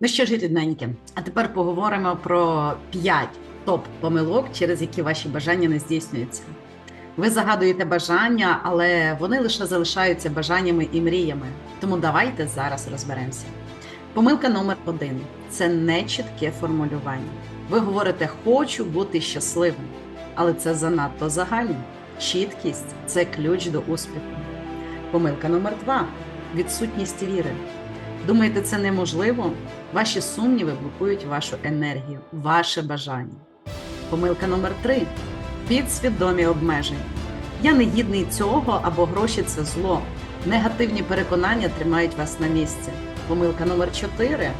Ну що ж, рідненькі, а тепер поговоримо про 5 топ-помилок, через які ваші бажання не здійснюються. Ви загадуєте бажання, але вони лише залишаються бажаннями і мріями. Тому давайте зараз розберемося. Помилка номер один це нечітке формулювання. Ви говорите хочу бути щасливим, але це занадто загально. Чіткість це ключ до успіху. Помилка номер два відсутність віри. Думаєте, це неможливо? Ваші сумніви блокують вашу енергію, ваше бажання. Помилка номер три підсвідомі обмеження. Я не гідний цього або гроші це зло. Негативні переконання тримають вас на місці. Помилка номер 4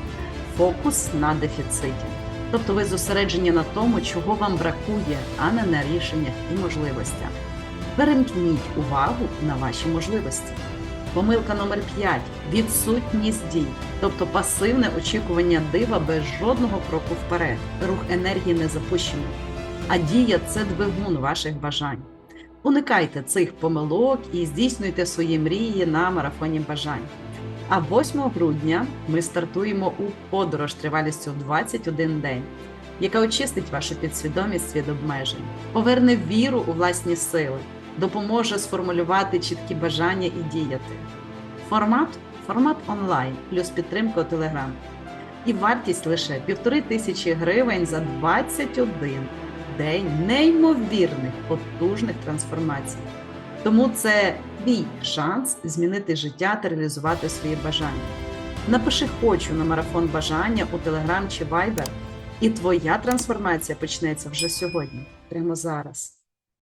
фокус на дефіциті. Тобто ви зосереджені на тому, чого вам бракує, а не на рішеннях і можливостях. Перемкніть увагу на ваші можливості. Помилка номер 5 відсутність дій, тобто пасивне очікування дива без жодного кроку вперед. Рух енергії не запущено. А дія це двигун ваших бажань. Уникайте цих помилок і здійснюйте свої мрії на марафоні бажань. А 8 грудня ми стартуємо у подорож тривалістю в 21 день, яка очистить вашу підсвідомість від обмежень, поверне віру у власні сили, допоможе сформулювати чіткі бажання і діяти. Формат формат онлайн, плюс підтримка у Телеграм. І вартість лише півтори тисячі гривень за 21 день неймовірних потужних трансформацій. Тому це твій шанс змінити життя та реалізувати свої бажання. Напиши хочу на марафон бажання у Телеграм чи Viber, і твоя трансформація почнеться вже сьогодні, прямо зараз.